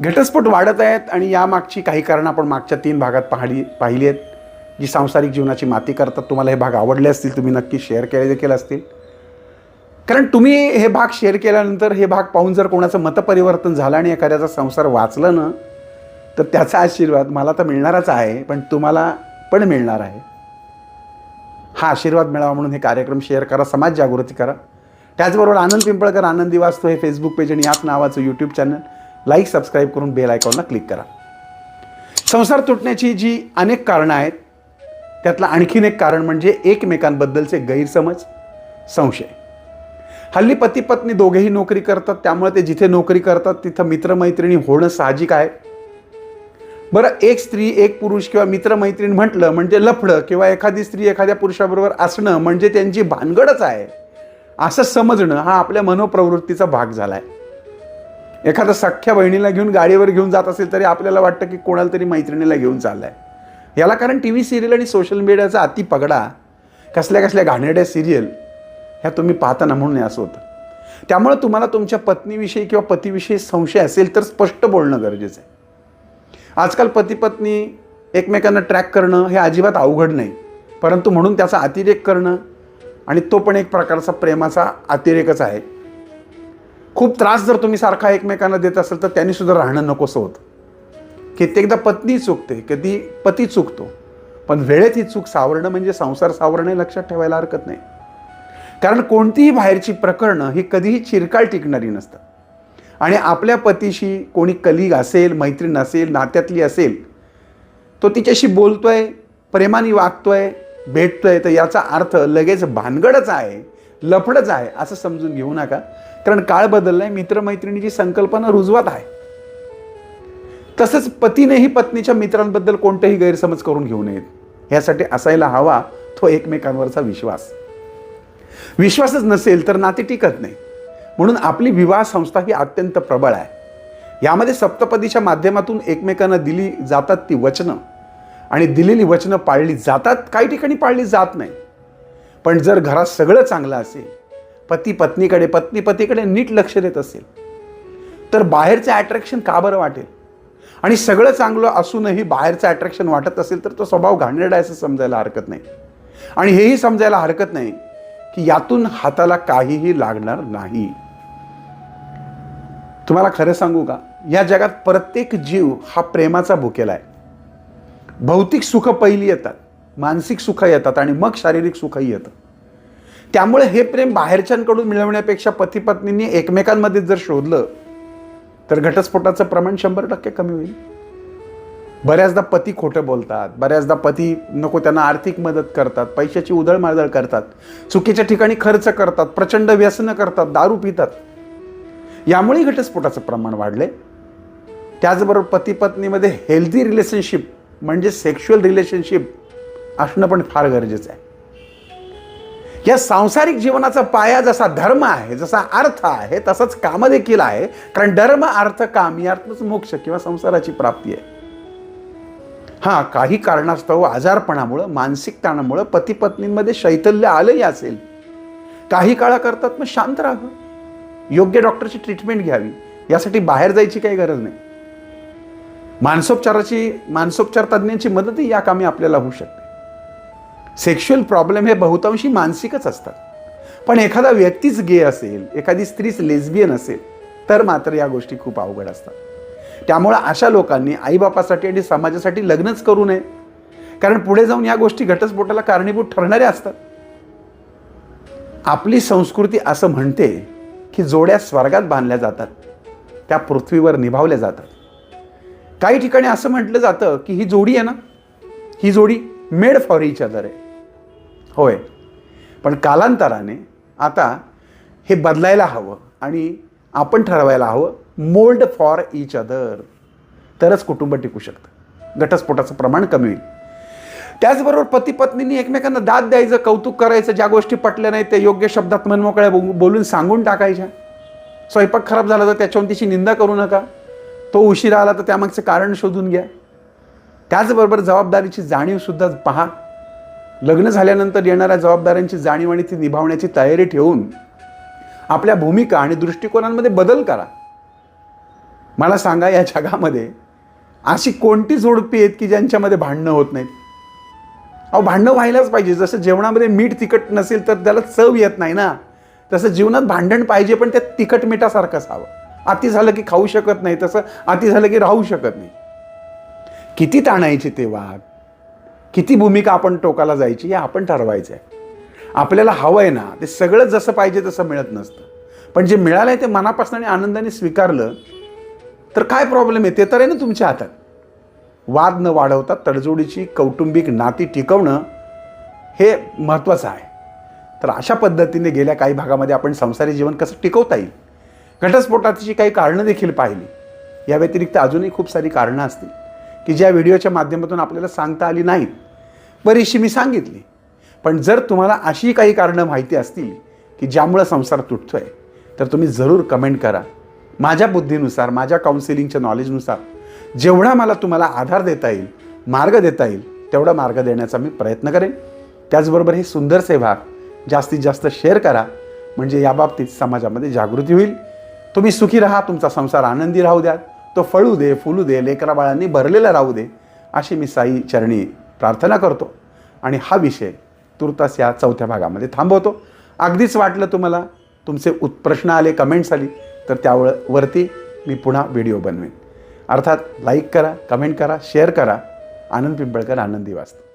घटस्फोट वाढत आहेत आणि यामागची काही कारणं आपण मागच्या तीन भागात पाहिली पाहिली आहेत जी सांसारिक जीवनाची माती करतात. तुम्हाला हे भाग आवडले असतील तुम्ही नक्की शेअर केले देखील असतील. कारण तुम्ही हे भाग शेअर केल्यानंतर हे भाग पाहून जर कोणाचं मतपरिवर्तन झालं आणि एखाद्याचा संसार वाचलं ना तर त्याचा आशीर्वाद मला तर मिळणारच आहे पण तुम्हाला पण मिळणार आहे. हा आशीर्वाद मिळावा म्हणून हे कार्यक्रम शेअर करा समाज जागृती करा. त्याचबरोबर आनंद पिंपळकर आनंदी वाचतो हे फेसबुक पेज आणि याच नावाचं यूट्यूब चॅनल लाईक सबस्क्राईब करून बेल आयकॉनला क्लिक करा. संसार तुटण्याची जी अनेक कारणं आहेत त्यातलं आणखीन एक कारण म्हणजे एकमेकांबद्दलचे गैरसमज संशय. हल्ली पती पत्नी दोघेही नोकरी करतात त्यामुळे ते जिथे नोकरी करतात तिथं मित्रमैत्रिणी होणं साहजिक आहे. बरं एक स्त्री एक पुरुष किंवा मित्रमैत्रीण म्हटलं म्हणजे लफडं किंवा एखादी स्त्री एखाद्या पुरुषाबरोबर असणं म्हणजे त्यांची भानगडच आहे. असं समजणं हा आपल्या मनोप्रवृत्तीचा भाग झाला आहे एखादा सख्ख्या बहिणीला घेऊन गाडीवर घेऊन जात असेल तरी आपल्याला वाटतं की कोणाला तरी मैत्रिणीला घेऊन चाललाय. याला कारण टी व्ही सिरियल आणि सोशल मीडियाचा अति पगडा कसल्या कसल्या घाणेरड्या सिरियल ह्या तुम्ही पाहताना म्हणून असं होतं. त्यामुळे तुम्हाला तुमच्या पत्नीविषयी किंवा पतीविषयी संशय असेल तर स्पष्ट बोलणं गरजेचं आहे. आजकाल पती पत्नी एकमेकांना ट्रॅक करणं हे अजिबात अवघड नाही. परंतु म्हणून त्याचा अतिरेक करणं आणि तो पण एक प्रकारचा प्रेमाचा अतिरेकच आहे. खूप त्रास जर तुम्ही सारखा एकमेकांना देत असेल तर त्यांनी सुद्धा राहणं नकोसं होतं. कित्येकदा पत्नी चुकते कधी पती चुकतो पण वेळेत ही चूक सावरणं म्हणजे संसार सावरणं लक्षात ठेवायला हरकत नाही. कारण कोणतीही बाहेरची प्रकरणं ही कधीही चिरकाळ टिकणारी नसतात. आणि आपल्या पतीशी कोणी कलिग असेल मैत्रीण असेल नात्यातली असेल तो तिच्याशी बोलतोय प्रेमाने वागतोय भेटतोय तर याचा अर्थ लगेच भानगडच आहे लफडच आहे असं समजून घेऊ नका. कारण काळ बदललाय मित्रमैत्रिणीची संकल्पना रुजवत आहे. तसंच पतीनेही पत्नीच्या मित्रांबद्दल कोणतेही गैरसमज करून घेऊ नयेत. यासाठी असायला हवा तो एकमेकांवरचा विश्वास. विश्वासच नसेल तर नाते टिकत नाही. म्हणून आपली विवाह संस्था ही अत्यंत प्रबळ आहे. यामध्ये सप्तपदीच्या माध्यमातून एकमेकांना दिली जातात ती वचनं. आणि दिलेली वचनं पाळली जातात काही ठिकाणी पाळली जात नाही. पण जर घरात सगळं चांगलं असेल पती पत्नीकडे पत्नी पतीकडे नीट लक्ष देत असेल. तर बाहेरचं ॲट्रॅक्शन का बरं वाटेल? आणि सगळं चांगलं असूनही बाहेरचं ॲट्रॅक्शन वाटत असेल तर तो स्वभाव घाणेरडा आहे असं समजायला हरकत नाही. आणि हेही समजायला हरकत नाही की यातून हाताला काहीही लागणार नाही. तुम्हाला खरं सांगू का? या जगात प्रत्येक जीव हा प्रेमाचा भुकेला आहे. भौतिक सुख पहिली येतात मानसिक सुख येतात आणि मग शारीरिक सुखही येतं. त्यामुळे हे प्रेम बाहेरच्यांकडून मिळवण्यापेक्षा पती पत्नींनी एकमेकांमध्ये जर शोधलं तर घटस्फोटाचं प्रमाण शंभर टक्के कमी होईल. बऱ्याचदा पती खोटं बोलतात बऱ्याचदा पती नको त्यांना आर्थिक मदत करतात पैशाची उधळमाधळ करतात चुकीच्या ठिकाणी खर्च करतात प्रचंड व्यसनं करतात दारू पितात. यामुळे घटस्फोटाचं प्रमाण वाढले त्याचबरोबर पती पत्नीमध्ये हेल्दी रिलेशनशिप म्हणजे सेक्शुअल रिलेशनशिप असणं पण फार गरजेचं आहे. या सांसारिक जीवनाचा पाया जसा धर्म आहे जसा अर्थ आहे तसंच काम देखील आहे. कारण धर्म अर्थ काम यातच मोक्ष किंवा संसाराची प्राप्ती आहे. हां काही कारणास्तव आजारपणामुळं मानसिक ताणामुळं पती पत्नींमध्ये आलंही असेल. काही काळाकरतात मग शांत राहावं योग्य डॉक्टरची ट्रीटमेंट घ्यावी. यासाठी बाहेर जायची काही गरज नाही. मानसोपचाराची मानसोपचार तज्ज्ञांची मदतही या कामी आपल्याला होऊ शकते. सेक्शुअल प्रॉब्लेम हे बहुतांशी मानसिकच असतात. पण एखादा व्यक्तीच गे असेल एखादी स्त्रीच लेस्बियन असेल तर मात्र या गोष्टी खूप अवघड असतात. त्यामुळं अशा लोकांनी आईबापासाठी आणि समाजासाठी लग्नच करू नये. कारण पुढे जाऊन या गोष्टी घटस्फोटाला कारणीभूत ठरणाऱ्या असतात. आपली संस्कृती असं म्हणते की जोड्या स्वर्गात बांधल्या जातात त्या पृथ्वीवर निभावल्या जातात. काही ठिकाणी असं म्हटलं जातं की ही जोडी आहे ना? ही जोडी मेड फॉर इच अदर आहे. होय. पण कालांतराने आता हे बदलायला हवं आणि आपण ठरवायला हवं मोल्ड फॉर इच अदर तरच कुटुंब टिकू शकतं. घटस्फोटाचं प्रमाण कमी होईल. त्याचबरोबर पती पत्नींनी एकमेकांना दाद द्यायचं कौतुक करायचं ज्या गोष्टी पटल्या नाही त्या योग्य शब्दात मनमोकळ्या बो- बोलून सांगून टाकायच्या. स्वयंपाक खराब झाला तर त्याच्यावर तिची निंदा करू नका. तो उशिरा आला तर त्यामागचं कारण शोधून घ्या. त्याचबरोबर जबाबदारीची जाणीवसुद्धा पहा. लग्न झाल्यानंतर येणाऱ्या जबाबदाऱ्यांची जाणीव आणि ती निभावण्याची तयारी ठेवून आपल्या भूमिका आणि दृष्टिकोनांमध्ये बदल करा. मला सांगा या जगामध्ये अशी कोणती जोडपी आहेत की ज्यांच्यामध्ये भांडणं होत नाहीत? अहो भांडणं व्हायलाच पाहिजे. जसं जेवणामध्ये मीठ तिखट नसेल तर त्याला चव येत नाही ना. तसं जीवनात भांडण पाहिजे पण त्या तिखट मिठासारखं असावं अति झालं की खाऊ शकत नाही तसं अति झालं की राहू शकत नाही. किती ताणायचे ते वाघ किती भूमिका आपण टोकाला जायची हे आपण ठरवायचं आहे आपल्याला हवं आहे ना ते सगळं जसं पाहिजे तसं मिळत नसतं. पण जे मिळालं आहे ते मनापासून आणि आनंदाने स्वीकारलं तर काय प्रॉब्लेम आहे? ते तर आहे ना तुमच्या हातात. वाद न वाढवता तडजोडीची कौटुंबिक नाती टिकवणं हे महत्त्वाचं आहे. तर अशा पद्धतीने गेल्या काही भागामध्ये आपण संसारी जीवन कसं टिकवता येईल? घटस्फोटाची काही कारणं देखील पाहिली या व्यतिरिक्त अजूनही खूप सारी कारणं असतील. की ज्या व्हिडिओच्या माध्यमातून आपल्याला सांगता आली नाहीत बरीचशी मी सांगितली. पण जर तुम्हाला अशी काही कारणं माहिती असतील की ज्यामुळं संसार तुटतो आहे तर तुम्ही जरूर कमेंट करा. माझ्या बुद्धीनुसार माझ्या काउन्सिलिंगच्या नॉलेजनुसार जेवढा मला तुम्हाला आधार देता येईल मार्ग देता येईल तेवढा मार्ग देण्याचा मी प्रयत्न करेन. त्याचबरोबर हे सुंदर सेवा जास्तीत जास्त शेअर करा म्हणजे याबाबतीत समाजामध्ये जागृती होईल. तुम्ही सुखी राहा तुमचा संसार आनंदी राहू द्या तो फळू दे फुलू दे लेकरा बाळांनी भरलेला राहू दे अशी मी साई चरणी प्रार्थना करतो. आणि हा विषय तुर्तास या चौथ्या भागामध्ये थांबवतो. अगदीच वाटलं तुम्हाला? तुमचे उत् प्रश्न आले कमेंट्स आली तर त्यावर वरती मी पुन्हा व्हिडिओ बनवेन. अर्थात लाईक करा कमेंट करा शेअर करा. आनंद पिंपळकर आनंदी वाचतो